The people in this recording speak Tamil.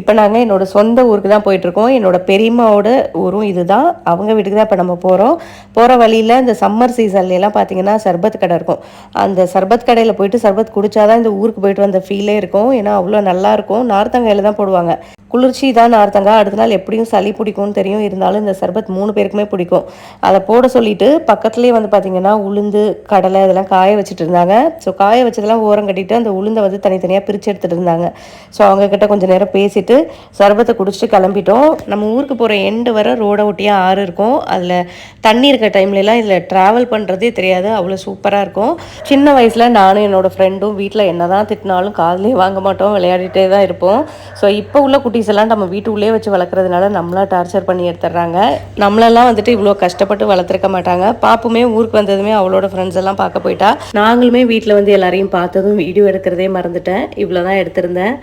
இப்போ நாங்கள் என்னோட சொந்த ஊருக்கு தான் போயிட்டுருக்கோம். என்னோட பெரியம்மாவோட ஊரும் இதுதான். அவங்க வீட்டுக்கு தான் இப்போ நம்ம போகிறோம் போகிற வழியில் இந்த சம்மர் சீசன்லாம் பார்த்தீங்கன்னா சர்பத் கடை இருக்கும். அந்த சர்பத் கடையில் போயிட்டு சர்பத் குடித்தாதான் இந்த ஊருக்கு போயிட்டு வந்த ஃபீலே இருக்கும். ஏன்னா அவ்வளோ நல்லாயிருக்கும் நார்த்தங்காயில் தான் போடுவாங்க. குளிர்ச்சி தான் நார்த்தங்க. அடுத்த நாள் எப்படியும் சளி பிடிக்கும்னு தெரியும். இருந்தாலும் இந்த சர்பத் மூணு பேருக்குமே பிடிக்கும். அதை போட சொல்லிட்டு பக்கத்துலேயே வந்து பார்த்தீங்கன்னா உளுந்து கடலை இதெல்லாம் காய வச்சுட்டு இருந்தாங்க. ஸோ காய வச்சதெல்லாம் ஓரம் கட்டிட்டு அந்த உளுந்தை வந்து தனித்தனியாக பிரித்து எடுத்துட்டு இருந்தாங்க. ஸோ அவங்கக்கிட்ட கொஞ்சம் நேரம் பேசிட்டு சர்பத்தை குடிச்சிட்டு கிளம்பிட்டோம். நம்ம ஊருக்கு போகிற எண்டு வர ரோடை ஒட்டியாக ஆறு இருக்கும். அதில் தண்ணி இருக்க டைம்லலாம் இதில் ட்ராவல் பண்ணுறதே தெரியாது. அவ்வளோ சூப்பராக இருக்கும். சின்ன வயசில் நானும் என்னோட ஃப்ரெண்டும் வீட்டில் என்ன தான் திட்டினாலும் காதலே வாங்க மாட்டோம். விளையாடிட்டே தான் இருப்போம். ஸோ இப்போ உள்ள குட்டி குட்டீஸ் எல்லாம் நம்ம வீட்டுக்குள்ளே வச்சு வளர்க்குறதுனால நம்மளா டார்ச்சர் பண்ணி எடுத்துடுறாங்க. நம்மளெல்லாம் வந்துட்டு இவ்வளோ கஷ்டப்பட்டு வளர்த்துருக்க மாட்டாங்க. பாப்புமே ஊருக்கு வந்ததுமே அவளோட ஃப்ரெண்ட்ஸ் எல்லாம் பார்க்க போயிட்டா. நாங்களுமே வீட்டில் வந்து எல்லாரையும் பார்த்ததும் வீடியோ எடுக்கிறதே மறந்துட்டேன். இவ்வளோ தான் எடுத்திருந்தேன்.